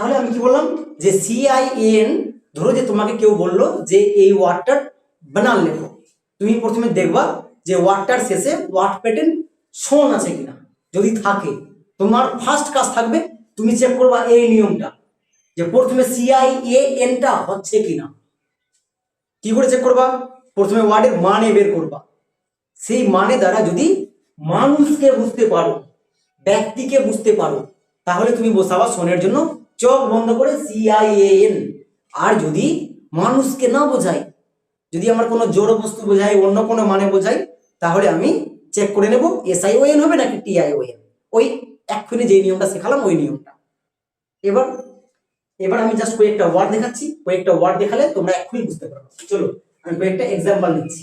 তাহলে আমি কি বললাম যে সিআইএন ধরো যে তোমাকে কেউ বলল যে এই ওয়ার্ডটার বানান লেখো। তুমি প্রথমে দেখবা যে ওয়ার্ডটার শেষে ওয়ার্ড প্যাটার্ন শোন আছে কিনা। যদি থাকে, তোমার ফার্স্ট কাজ থাকবে, তুমি চেক করবা এই নিয়মটা, যে প্রথমে সিআইএনটা হচ্ছে কিনা। কি করে চেক করবা? প্রথমে ওয়ার্ডের মানে বের করবা। সেই মানে দ্বারা যদি মানুষকে বুঝতে পারো, ব্যক্তিকে বুঝতে পারো, তাহলে তুমি বসাবা শোনের জন্য চোখ বন্ধ করে সিআইএন আর যদি মানুষকে না বোঝাই যদি আমার কোনো জড় বস্তু বোঝাই অন্য কোনো মানে বোঝাই তাহলে আমি চেক করে নেব এসআইওএন হবে নাকি টিআইওএন ওই এক্ষুনি যে নিয়মটা শেখালাম, ওই নিয়মটা। এবার এবার আমি জাস্ট কয়েকটা ওয়ার্ড দেখাচ্ছি। কয়েকটা ওয়ার্ড দেখালে তোমরা এক্ষুনি বুঝতে পারবে। চলো, আমি কয়েকটা এক্সাম্পল দিচ্ছি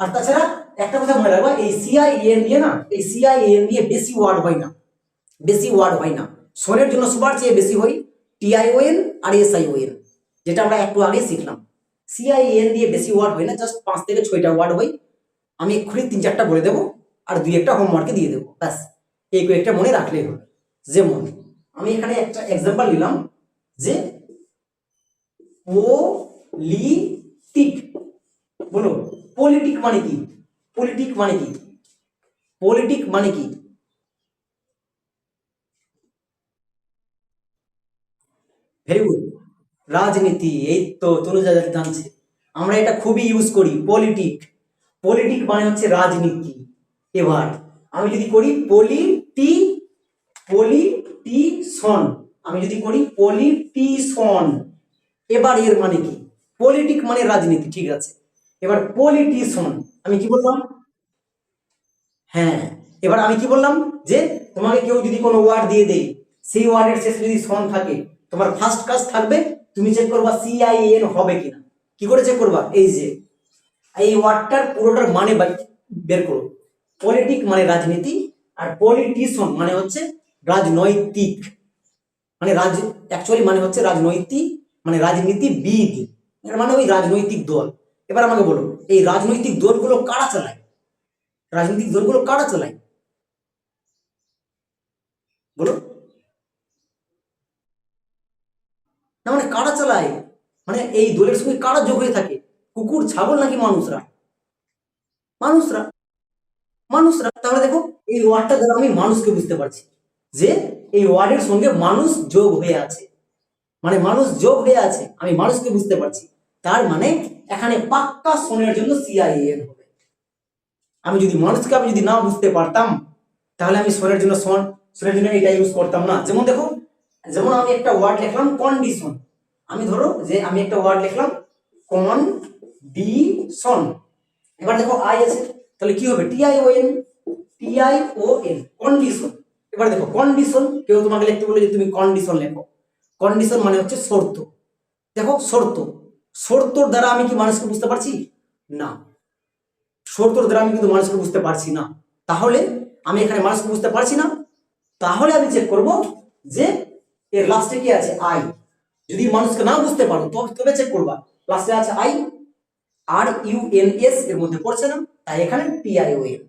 আর তাছাড়া একটা কথা মনে রাখবা, এই সিআইএন দিয়ে না, এই সিআইএন দিয়ে বেশি ওয়ার্ড হয় না। বেশি ওয়ার্ড হয় না। সোনের জন্য সবার চেয়ে বেশি হয় টিআইওএন আর এসআইওএন যেটা আমরা একটু আগে শিখলাম। সিআইএন দিয়ে বেশি ওয়ার্ড হয় না জাস্ট পাঁচ থেকে ছয়টা ওয়ার্ড হয় আমি এক্ষুনি তিন চারটা বলে দেবো আর দুই একটা হোমওয়ার্কে দিয়ে দেবো, ব্যাস। এই কয়েকটা মনে রাখলেই হবে। যেমন, আমি এখানে একটা এক্সাম্পল নিলাম যে পলিটিক, বলো, পলিটিক মানে কি? পলিটিক মানে কি? পলিটিক মানে কি? ভেরি গুড রাজনীতি, এই তো তনুজা জানছে। আমরা এটা খুবই ইউজ করি পলিটিক পলিটিক মানে হচ্ছে রাজনীতি। এবার আমি যদি করি পলিটি পলিটিশন আমি যদি করি পলিটিশন এবার এর মানে কি? পলিটিক মানে রাজনীতি, ঠিক আছে। এবার পলিটিশন আমি কি বললাম? হ্যাঁ এবার আমি কি বললাম? যে তোমাকে কেউ যদি কোনো ওয়ার্ড দিয়ে দেয়, সেই ওয়ার্ডের শেষে যদি সন থাকে তোমার ফার্স্ট কাজ থাকবে তুমি চেক করবা সিআইএন হবে কিনা। কি করে চেক করবা? এই যে, এই ওয়ার্ডটার পুরোটার মানে বের করো। পলিটিক মানে রাজনীতি আর পলিটিশন মানে হচ্ছে রাজনৈতিক। মানে রাজ অ্যাকচুয়ালি মানে হচ্ছে রাজনৈতিক মানে রাজনীতিবিদ। এর মানে ওই রাজনৈতিক দল। এবার আমাকে বলো, এই রাজনৈতিক দলগুলো কারা চালায়? রাজনৈতিক দলগুলো কারা চালায়? বলো। না মানে কারা চালায়? মানে এই দলের সঙ্গে কারা যোগ হয়ে থাকে? কুকুর, ছাগল নাকি মানুষরা? মানুষরা। মানুষরা। তাহলে দেখো, এই ওয়ার্ডটা দ্বারা আমি মানুষকে বুঝতে পারছি যে এই ওয়ার্ডের সঙ্গে মানুষ যোগ হয়ে আছে। মানে মানুষ যোগ হয়ে আছে, আমি মানুষকে বুঝতে পারছি। তার মানে এখানে পাক্কা সোনের জন্য সিআইএন হবে। আমি যদি মানুষকে আমি যদি না বুঝতে পারতাম, তাহলে আমি সোনের জন্য সন সোনের জন্য এটা ইউজ করতাম না। যেমন দেখো যেমন আমি একটা ওয়ার্ড লিখলাম কন্ডিশন আমি ধরো যে আমি একটা ওয়ার্ড লিখলাম কন কন্ডিশন এবার দেখো আই আছে, তাহলে কি হবে? T I O N T I O N condition এবার দেখো কন্ডিশন কেউ তোমাকে লিখতে বলে যে তুমি কন্ডিশন লেখো। কন্ডিশন মানে হচ্ছে শর্ত। দেখো, শর্ত। শর্তর দ্বারা আমি কি মানুষকে বুঝতে পারছি? না। শর্তর দ্বারা আমি কিন্তু মানুষকে বুঝতে পারছি না। তাহলে আমি এখানে মানুষকে বুঝতে পারছি না। তাহলে আমি চেক করব যে এর লাস্টে কি আছে? আই যদি মানুষকে না বুঝতে পারো, তবে তবে চেক করবা। লাস্টে আছে I R U N S এর মধ্যে পড়ছে না, তাই এখানে টি আই ও এন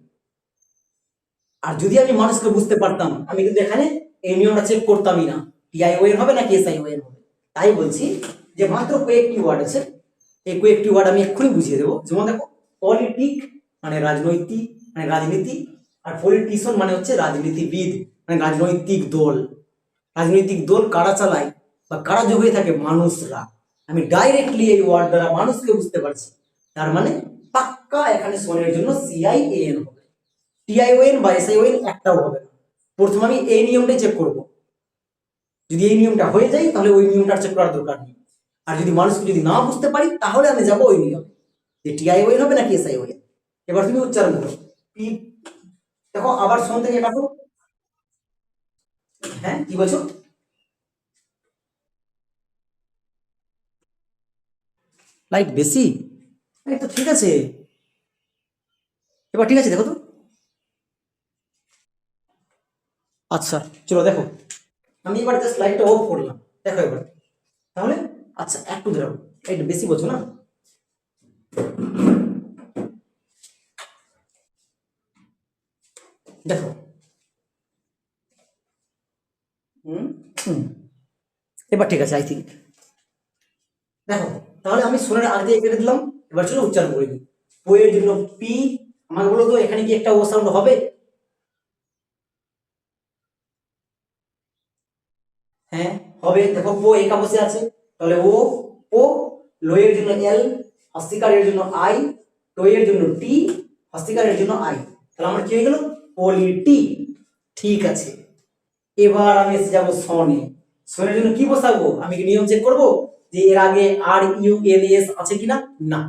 আর যদি আমি মানুষকে বুঝতে পারতাম, আমি কিন্তু এখানে এই চেক করতামই না। টি আই ও এন হবে নাকি এস আই ও এন হবে? তাই বলছি যে মাত্র কয়েকটি ওয়ার্ড আছে। এই কয়েকটি ওয়ার্ড আমি এক্ষুনি বুঝিয়ে দেবো। যেমন দেখো পলিটিক মানে রাজনৈতিক মানে রাজনীতি, আর পলিটিশিয়ান মানে হচ্ছে রাজনীতিবিদ মানে রাজনৈতিক দল। রাজনৈতিক দল কারা চালায় বা কারা যোগ থাকে মানুষরা? আমি ডাইরেক্টলি এই ওয়ার্ড দ্বারা মানুষকে বুঝতে পারছি। তার মানে পাক্কা এখানে সোনের জন্য সিআইএন হবে। টিআইওএন বা এসআইওএন একটাও হবে না। প্রথমে আমি এই নিয়মটাই চেক করব। যদি এই নিয়মটা হয়ে যায়, তাহলে ওই নিয়মটা চেক করার দরকার নেই। আর যদি মানুষকে যদি না বুঝতে পারি, তাহলে আমি যাব ওই নিয়ম। যে টিআইওএন হবে নাকি এসআইওএন এবার তুমি উচ্চারণ করো। দেখো, আবার সোন থেকে কাটো। হ্যাঁ কি বলছো? লাইট বেশি? তো ঠিক আছে। এবার ঠিক আছে, দেখো তো। আচ্ছা চলো দেখো। আমি এবার জাস্ট লাইটটা অফ করলাম। দেখো এবার। তাহলে? আচ্ছা একটু ধরো একটু বেশি বলছো না? দেখো। হুম। এবার ঠিক আছে আই থিঙ্ক দেখো, তাহলে আমি সোনার আগে দিয়ে কেটে দিলাম, এবার চলো উচ্চারণ করে দিই। বইয়ের জন্য পি আমার বলো তো এখানে কি একটা ও সাউন্ড হবে? হ্যাঁ হবে। দেখো, পো একা বসে আছে। তাহলে ও ও লোয়ের জন্য এল হস্তিকারের জন্য আই টোয়ের জন্য টি হস্তিকারের জন্য আই তাহলে আমার কি হয়ে গেল? পলিটি ঠিক আছে। এবার আমি এসে যাব সনে। সনের জন্য কি বসাবো? আমি কি নিয়ম চেক করব? যে এর আগে আর ইউ এল এস আছে কিনা? না।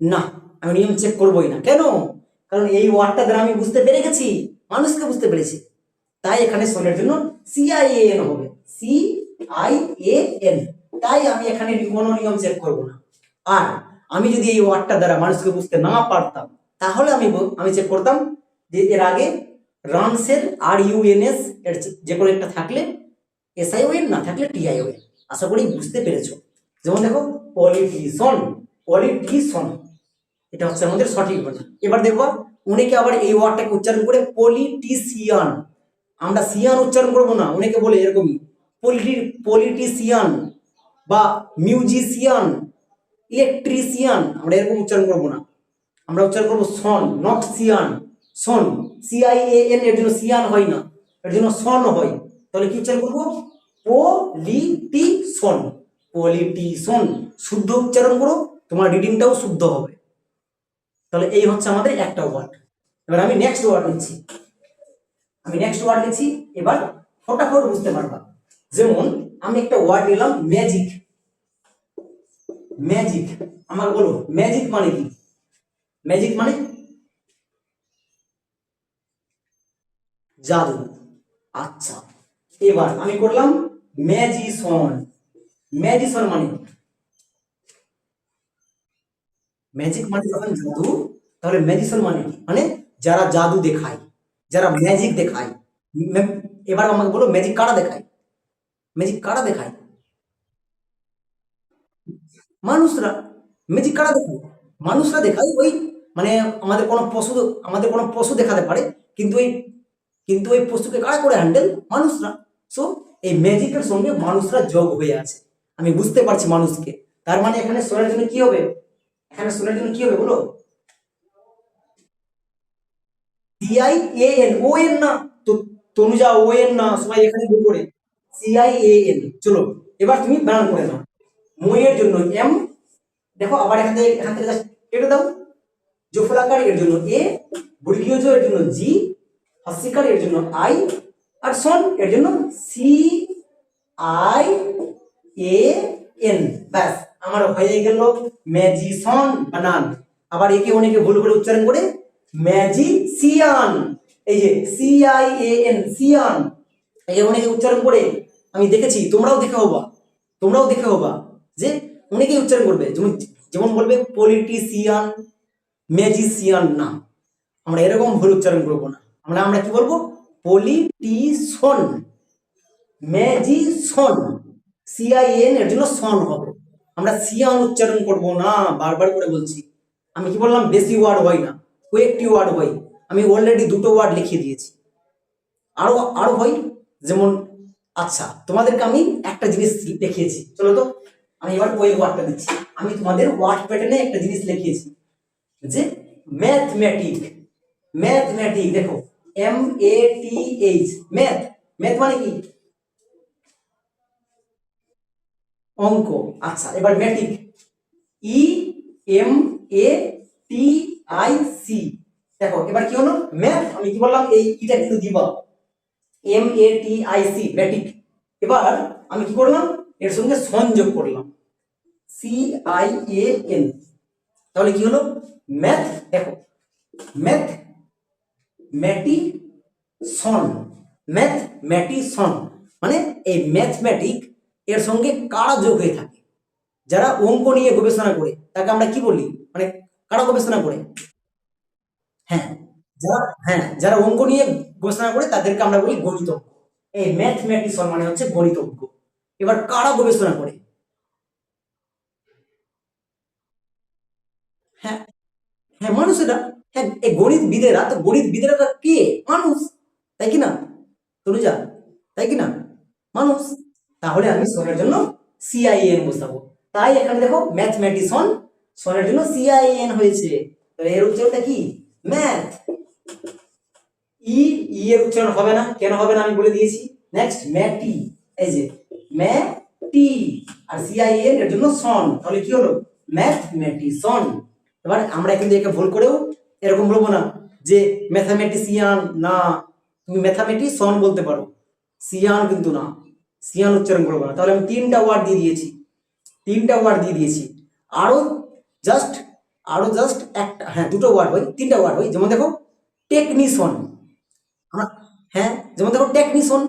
না, আমি নিয়ম চেক করবোই না। কেন? কারণ এই ওয়ার্ডটা দ্বারা আমি বুঝতে পেরে গেছি। মানুষকে বুঝতে পেরেছি। তাই এখানে সনের জন্য সি আই এ এন হবে। সি আই এ এন তাই আমি এখানে কোনো নিয়ম চেক করব না। আর আমি যদি এই ওয়ার্ডটা দ্বারা মানুষকে বুঝতে না পারতাম, তাহলে আমি আমি চেক করতাম যে এর আগে রানসের আর ইউ এন এস এর যে- কোনো একটা থাকলে এস আই ওয়েন না থাকলে টি আই ওয়েন আশা করি বুঝতে পেরেছ। যেমন দেখো, পলিটিশন পলিটিশন, এটা হচ্ছে আমাদের সঠিক ভাষা এবার দেখব, অনেকে আবার এই ওয়ার্ডটাকে উচ্চারণ করে পলিটিশিয়ান। আমরা সিয়ান উচ্চারণ করব না, অনেকে বলে এরকমই, পলিটি, পলিটিশিয়ান বা মিউজিশিয়ান, ইলেকট্রিশিয়ান, আমরা এরকম উচ্চারণ করব না। আমরা উচ্চারণ করব সন, নট সিয়ান। সন সিআই এন এর জন্য সিয়ান হয় না, এর জন্য সন হয়। তাহলে কি উচ্চারণ করব? পলিটিশন পলিটিশন, শুদ্ধ উচ্চারণ করো, তোমার রিডিংটাও শুদ্ধ হবে। তাহলে এই হচ্ছে আমাদের একটা ওয়ার্ড এবার আমি নেক্সট ওয়ার্ড নিচ্ছি। আমি নেক্সট ওয়ার্ড নিচ্ছি, এবার ফটাফট বুঝতে পারবা। যেমন, আমি একটা ওয়ার্ড নিলাম ম্যাজিক ম্যাজিক আমাকে বলো ম্যাজিক মানে কি? ম্যাজিক মানে জাদু। আচ্ছা এবার আমি করলাম ম্যাজিসন। ম্যাজিসন মানে ম্যাজিক মানে যখন জাদু, তাহলে ম্যাজিশন মানে মানে যারা জাদু দেখায়, যারা ম্যাজিক দেখায়। এবার আমাকে বলো, ম্যাজিক কারা দেখায়? ম্যাজিক কারা দেখায়? মানুষরা, ম্যাজিক কারা দেখায়? মানুষরা দেখায় ওই মানে আমাদের কোনো পশু, আমাদের কোনো পশু দেখাতে পারে, কিন্তু ওই কিন্তু ওই পশুকে কারা করে হ্যান্ডেল মানুষরা। সো এই ম্যাজিকের সঙ্গে মানুষরা যোগ হয়ে আছে। আমি বুঝতে পারছি মানুষকে। তার মানে এখানে শোনার জন্য কি হবে? এখানে শোনার জন্য কি হবে বলো? ও এন না? তনুজা ও এন না? সবাই এখানে করে। চলো, এবার তুমি করে জন্য এম দেখো, আবার এখান থেকে এখান থেকে কেটে দাও। জফলাকার এর জন্য এ এর জন্য জি হাস্যিকার এর জন্য আই আর সন এর জন্য সি আই এ এন। ব্যাস, আমার হয়ে গেল ম্যাজিসন বানান। আবার একে অনেকে ভুল করে উচ্চারণ করে ম্যাজিসিয়ান। এই যে সি আই এ এন, সিয়ান। একে অনেকে উচ্চারণ করে আমি দেখেছি, তোমরাও দেখে হবা, তোমরাও দেখে হবা যে অনেকেই উচ্চারণ করবে। যেমন যেমন বলবে পলিটিশিয়ান ম্যাজিসিয়ান না। আমরা এরকম ভুল উচ্চারণ করব না। আমরা আমরা কি বলব? পলিটিশন, ম্যাজিশন সিআইএন এর জন্য সন হবে। আমরা সিয়ান উচ্চারণ করব না, বারবার করে বলছি। আমি কি বললাম? বেশি ওয়ার্ড হয় না, কয়েকটি ওয়ার্ড হয়। আমি অলরেডি দুটো ওয়ার্ড লিখিয়ে দিয়েছি। আরও আরও হয়? যেমন আচ্ছা তোমাদেরকে আমি একটা জিনিস লিখিয়েছি চলো তো, আমি এবার ওই ওয়ার্ডটা দিচ্ছি। আমি তোমাদের ওয়ার্ড প্যাটার্নে একটা জিনিস লিখিয়েছি যে ম্যাথমেটিক ম্যাথমেটিক দেখো M A T H math math মানে কি? অঙ্ক। আচ্ছা এবার Matic E M A T I C দেখো, এবার কি হলো? ম্যাথ আমি কি বললাম? এই ইটা কিন্তু দিবা। M A T I C Matic এবার আমি কি করলাম? এর সঙ্গে সংযোগ করলাম। সি আই এ এন তাহলে কি হলো? ম্যাথ দেখো। ম্যাথ ম্যাটিসন ম্যাথ ম্যাটিসন মানে এই ম্যাথমেটিক এর সঙ্গে কারা যোগ হয়ে থাকে? যারা অঙ্ক নিয়ে গবেষণা করে, তাকে আমরা কি বলি? মানে কারা গবেষণা করে? হ্যাঁ যারা হ্যাঁ যারা অঙ্ক নিয়ে গবেষণা করে, তাদেরকে আমরা বলি গণিতজ্ঞ। এই ম্যাথমেটিসন মানে হচ্ছে গণিতজ্ঞ। এবার কারা গবেষণা করে? হ্যাঁ হ্যাঁ মানুষেরা। হ্যাঁ এই গণিতবিদেরা, তো গণিতবিদেরা কে মানুষ। তাই কি না? তনুজা, তাই কি না? মানুষ। তাহলে আমি সনের জন্য সিআইএন বসাবো। তাই এখানে দেখো ম্যাথমেটিশন সনের জন্য সিআইএন হয়েছে। এর উচ্চারণটা কি? ম্যাথ ই ই এর উচ্চারণ হবে না। কেন হবে না আমি বলে দিয়েছি। নেক্সট ম্যাটি এই যে ম্যাটি আর সিআইএন এর জন্য সন তাহলে কি হলো? ম্যাথমেটিশন এবার আমরা কিন্তু একে ভুল করেও এরকম বলব না যে ম্যাথামেটিসিয়ান না, তুমি ম্যাথামেটিশন বলতে পারো। সিয়ান কিন্তু না। সিয়ান উচ্চারণ করব না। তাহলে আমি তিনটা ওয়ার্ড দিয়ে দিয়েছি। তিনটা ওয়ার্ড দিয়ে দিয়েছি। আরও জাস্ট আরও জাস্ট একটা হ্যাঁ দুটো ওয়ার্ড হয় তিনটা ওয়ার্ড হয় যেমন দেখো টেকনিশন হ্যাঁ যেমন দেখো টেকনিশন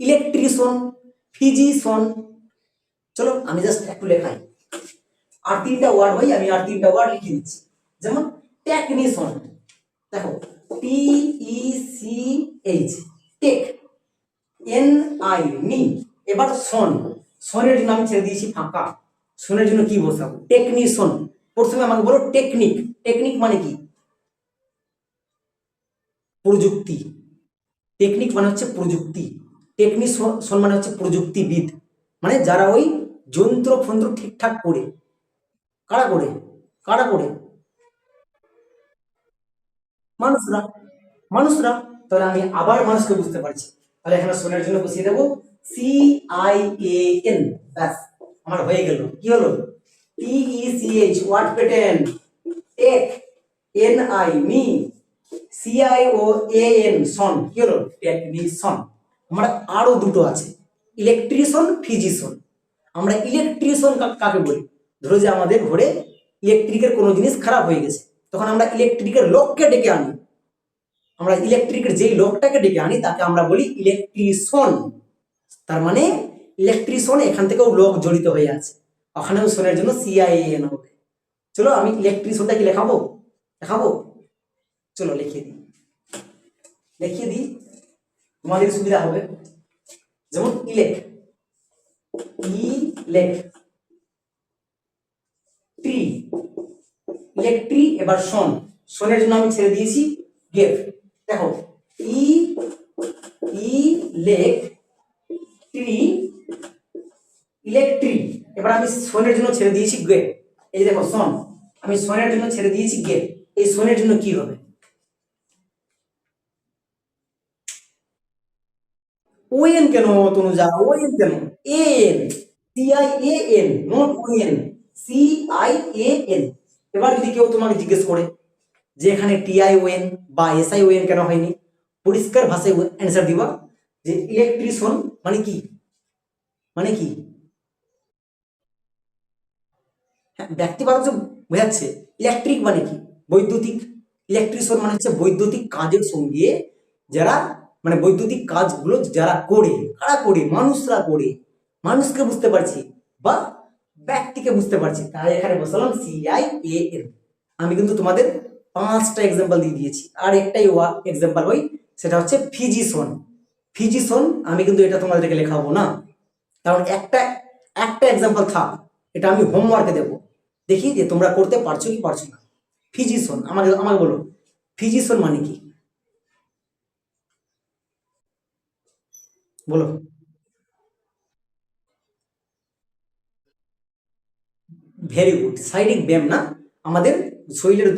ইলেকট্রিশন ফিজিশন চলো, আমি জাস্ট একটু লেখাই। আর তিনটা ওয়ার্ড হয় আমি আর তিনটা ওয়ার্ড লিখে দিচ্ছি। যেমন টেকনিশন দেখো E C H tech N I নি এবার সন সনের আমি ছেড়ে দিয়েছি ফাঁকা। সনের জন্য কি বসাবো? টেকনিশন প্রথমে আমাকে বলো টেকনিক টেকনিক মানে কি? প্রযুক্তি। টেকনিক মানে হচ্ছে প্রযুক্তি। টেকনিশন মানে হচ্ছে প্রযুক্তিবিদ। মানে যারা ওই যন্ত্র ফন্ত্র ঠিকঠাক করে। কারা করে? কারা করে? মানুষরা মানুষরা, তাহলে আমি আবার মানুষকে বুঝতে পারছি। তাহলে এখানে সোনের জন্য বসিয়ে দেবো। সি আই এ এন ব্যাস, আমার হয়ে গেল। কি হলো? T E C H word patent tech N I me C I O A N সন কি হলো? টেকনিশন আমরা আরও দুটো আছে। ইলেকট্রিশন ফিজিশন আমরা ইলেকট্রিশন কাকে বলি? ধরো যে আমাদের ঘরে ইলেকট্রিকের কোনো জিনিস খারাপ হয়ে গেছে। তখন আমরা ইলেকট্রিকের লোককে ডেকে আনি। আমরা ইলেকট্রিকের যেই লোকটাকে ডেকে আনি, তাকে আমরা বলি ইলেকট্রিশন তার মানে ইলেকট্রিশন এখান থেকেও লোক জড়িত হয়ে আছে। ওখানেও শোনের জন্য সিআইএন হবে চলো আমি ইলেকট্রিশনটা কি লেখাবো? লেখাবো চলো লিখিয়ে দিই। লিখিয়ে দিই। তোমাদের সুবিধা হবে। যেমন ইলেক ইলেক ইলেকট্রি এবার সন সনের জন্য আমি ছেড়ে দিয়েছি গেভ দেখো ই ইলেক ট্রি ইলেকট্রি এবার আমি সনের জন্য ছেড়ে দিয়েছি গেভ এই দেখো সন আমি সনের জন্য ছেড়ে দিয়েছি গেভ এই সনের জন্য কি হবে? ওএন কেন তনুজা? ওএন কেন? N C I A N not O N C I A N এবার যদি কেউ তোমাকে জিজ্ঞেস করে যে এখানে টিআই ওএন বা এসআই ওএন কেন হয়নি, পরিষ্কার ভাষায় অ্যান্সার দিবা যে ইলেকট্রিশন মানে কি? মানে কি? হ্যাঁ ব্যক্তিবাচক বোঝাচ্ছে। ইলেকট্রিক মানে কি? বৈদ্যুতিক। ইলেকট্রিশন মানে হচ্ছে বৈদ্যুতিক কাজের সঙ্গে যারা মানে বৈদ্যুতিক কাজগুলো যারা করে, কারা করে? মানুষরা করে। মানুষকে বুঝতে পারছি। বা ব্যক্তিকে বুঝতে পারছি। তাই এখানে বসালাম সিআই এ এন আমি কিন্তু তোমাদের পাঁচটা এক্সাম্পল দিয়ে দিয়েছি। আর একটাই ওয়া এক্সাম্পল ওই, সেটা হচ্ছে ফিজিশন ফিজিশন আমি কিন্তু এটা তোমাদেরকে লেখাবো না। কারণ একটা একটা এক্সাম্পল থাক, এটা আমি হোমওয়ার্কে দেবো। দেখি যে তোমরা করতে পারছ কি পারছ না। ফিজিশন আমাকে আমাকে বলো। ফিজিশন মানে কি? বলো। ভেরি গুড শারীরিক ব্যায়াম না? আমাদের শরীরের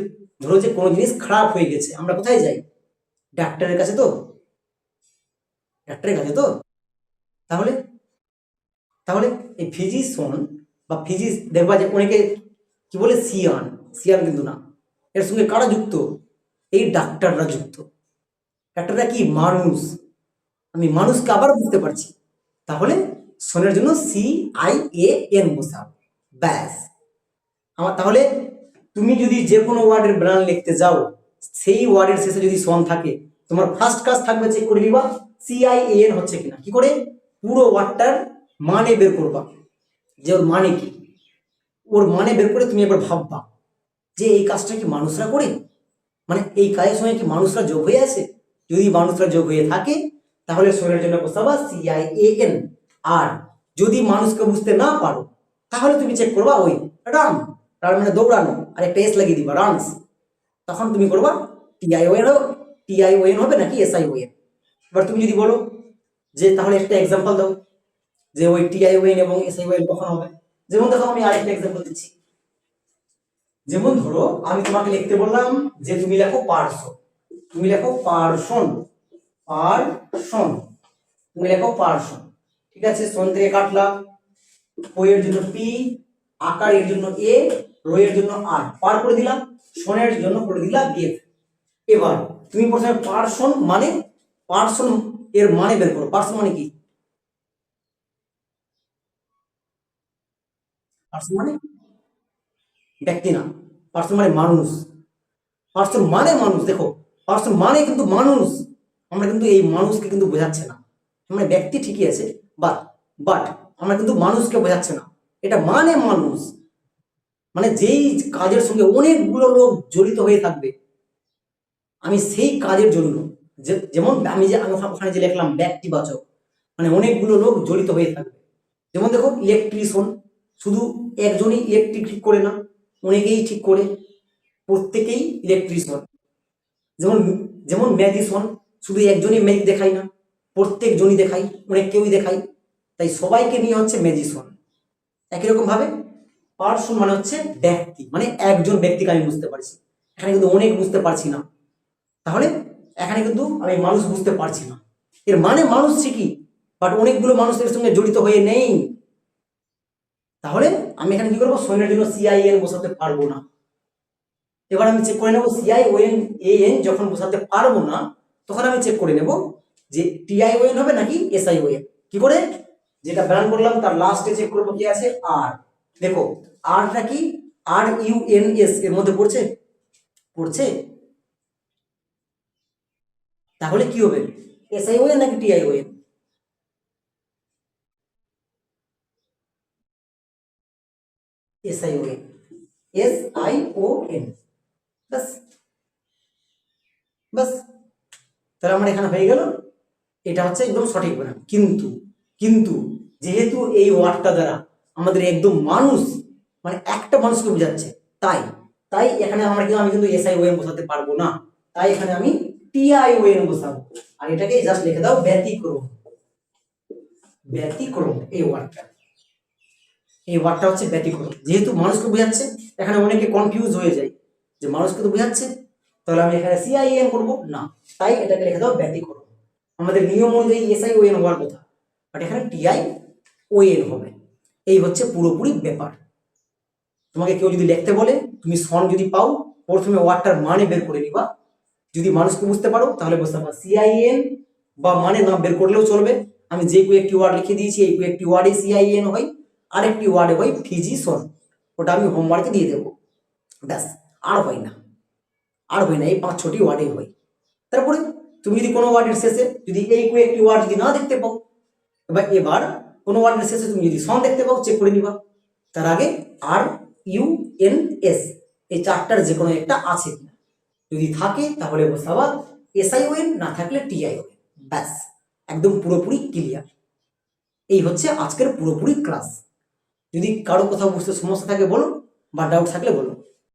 ধরো যে কোনো জিনিস খারাপ হয়ে গেছে, আমরা কোথায় যাই? ডাক্তারের কাছে তো? ডাক্তারের কাছে তো? তাহলে? তাহলে এই ফিজিশন বা ফিজিস দেখবা যে অনেকে কি বলে সিয়ান? সিয়ান কিন্তু না। এর সঙ্গে কারা যুক্ত? এই ডাক্তাররা যুক্ত। ডাক্তাররা কি? মানুষ। আমি মানুষকে আবার বুঝতে পারছি। তাহলে সনের জন্য সি আই এ এন বসাও। ব্যাস। আমার তাহলে তুমি যদি যে কোনো ওয়ার্ডের ব্রান লিখতে যাও, সেই ওয়ার্ডের শেষে যদি সন থাকে, তোমার ফার্স্ট কাজ থাকবে চেক করে নিবা সি আই এ এন হচ্ছে কিনা। কি করে? পুরো ওয়ার্ডটার মানে বের করবা। যে ওর মানে কি? ওর মানে বের করে তুমি একবার ভাববা যে এই কাজটা কি মানুষরা করে? মানে এই কাজের সঙ্গে কি মানুষরা যোগ হয়ে আছে? যদি মানুষরা যোগ হয়ে থাকে, তাহলে শরীরের জন্য বসাবা সিআই এ আর যদি মানুষকে বুঝতে না পারো, তাহলে তুমি চেক করবা ওই রান রান মানে দৌড়ানো আর একটা এস লাগিয়ে দিবা রানস তখন তুমি করবা টিআই ওএন টিআই ওয়েন হবে নাকি এসআই ওয়েন এবার তুমি যদি বলো যে তাহলে একটা এক্সাম্পল দাও যে ওই টিআই ওয়েন এবং এসআই ওয়েন কখন হবে? যেমন দেখো আমি আরেকটা এক্সাম্পল দিচ্ছি। যেমন ধরো আমি তোমাকে লিখতে বললাম যে তুমি লেখো পার্সন। তুমি লেখো পার্সন। পার্সন। তুমি লেখো পার্সন। ঠিক আছে, সন থেকে কাটলাম এর জন্য পি আকার এর জন্য এ, রো এর জন্য আর, পার করে দিলাম সনের জন্য করে দিলাম গেফ এবার তুমি প্রথমে পার্সন মানে পার্সন এর মানে বের করো। পার্সন মানে কি? পার্সন মানে ব্যক্তি না। পার্সন মানে মানুষ। পার্সন মানে মানুষ, দেখো, পার্সন মানে কিন্তু মানুষ। আমরা কিন্তু এই মানুষকে কিন্তু বোঝাচ্ছে না। আমরা ব্যক্তি ঠিকই আছে বাট বাট আমরা কিন্তু মানুষকে বোঝাচ্ছে না। এটা মানে মানুষ। মানে যেই কাজের সঙ্গে অনেকগুলো লোক জড়িত হয়ে থাকবে, আমি সেই কাজের জন্য যেমন আমি যে ওখানে যে লিখলাম, ব্যক্তিবাচক মানে অনেকগুলো লোক জড়িত হয়ে থাকবে। যেমন দেখো ইলেকট্রিশিয়ান শুধু একজনই ইলেকট্রিক ঠিক করে না, অনেকেই ঠিক করে, প্রত্যেকেই ইলেকট্রিশিয়ান যেমন যেমন ম্যাজিশিয়ান শুধু একজনই ম্যাজিক দেখায় না, প্রত্যেকজনই দেখায়, অনেক কেউই দেখায়। তাই সবাইকে নিয়ে হচ্ছে ম্যাজিশিয়ান একই রকম ভাবে পার্সন মানে হচ্ছে ব্যক্তি মানে একজন ব্যক্তিকে আমি বুঝতে পারছি। এখানে কিন্তু অনেক বুঝতে পারছি না। তাহলে এখানে কিন্তু আমি মানুষ বুঝতে পারছি না। এর মানে মানুষ ঠিকই বাট অনেকগুলো মানুষের সঙ্গে জড়িত হয়ে নেই। তাহলে আমি এখানে কি করব? সৈন্যের জন্য সিআইএন বসাতে পারব না। এবার আমি চেক করে নেব সিআই ওএন এ এন যখন বসাতে পারব না, তখন আমি চেক করে নেব যে টিআই ওএন হবে নাকি এসআই ওএন কি করে? যেটা ব্যান করলাম, তার লাস্টে চেক করব কি আছে? আর দেখো আরটা কি? আর ইউ এন এস এর মধ্যে পড়ছে? পড়ছে? তাহলে কি হবে? এসআই ওএন নাকি T I O N S I O N S I O N বাস বাস তাহলে আমার এখানে হয়ে গেল। এটা হচ্ছে একদম সঠিক বানান কিন্তু কিন্তু যেহেতু এই ওয়ার্ডটা দ্বারা আমাদের একদম মানুষ মানে একটা মানুষকে বোঝাচ্ছে। তাই তাই এখানে আমরা কিন্তু, আমি কিন্তু এস আই ও এন বসাতে পারব না। তাই এখানে আমি টি আই ও এন বসাবো। আর এটাকে জাস্ট লিখে দাও, ব্যতিক্রম। ব্যতিক্রম এই ওয়ার্ডটা। এই ওয়ার্ডটা হচ্ছে ব্যতিক্রম। যেহেতু মানুষকে বোঝাচ্ছে, এখানে অনেকে কনফিউজ হয়ে যায়। যে মানুষকে তো বোঝাচ্ছে, তাহলে আমি এখানে সিআইএন করব? না। তাই এটাকে লিখে দাও ব্যতিক্রম। আমাদের নিয়ম অনুযায়ী এসআই ওএন হওয়ার কথা। বাট এখানে টিআই ওএন হবে। এই হচ্ছে পুরোপুরি ব্যাপার। তোমাকে কেউ যদি লিখতে বলে, তুমি সন যদি পাও, প্রথমে ওয়ার্ডটার মানে বের করে নিবা। যদি মানুষকে বুঝতে পারো, তাহলে বুঝতে পারো সিআইএন বা মানে না বের করলেও চলবে। আমি যে কয়েকটি ওয়ার্ড লিখে দিয়েছি, এই কয়েকটি ওয়ার্ডে সিআইএন হয়, আরেকটি ওয়ার্ডে হয় ফিজিশন ওটা আমি হোমওয়ার্কে দিয়ে দেবো। ব্যাস, আর হয় না। আর হয় না, এই পাঁচ ছটি ওয়ার্ডে হয়। তারপরে তুমি যদি কোনো ওয়ার্ডের শেষে যদি এই কয়েকটি ওয়ার্ড যদি না দেখতে পাও এবার এবার কোনো ওয়ার্ডের শেষে তুমি যদি সন দেখতে পাও চেক করে নিবা। তার আগে আর ইউ এন এস এই চারটার যে কোনো একটা আছে কিনা। যদি থাকে, তাহলে বসাবা এসআইওএন না থাকলে টিআইওএন ব্যাস, একদম পুরোপুরি ক্লিয়ার এই হচ্ছে আজকের পুরোপুরি ক্লাস যদি কারও কোথাও বুঝতে সমস্যা থাকে, বলো, বা ডাউট থাকলে বলো।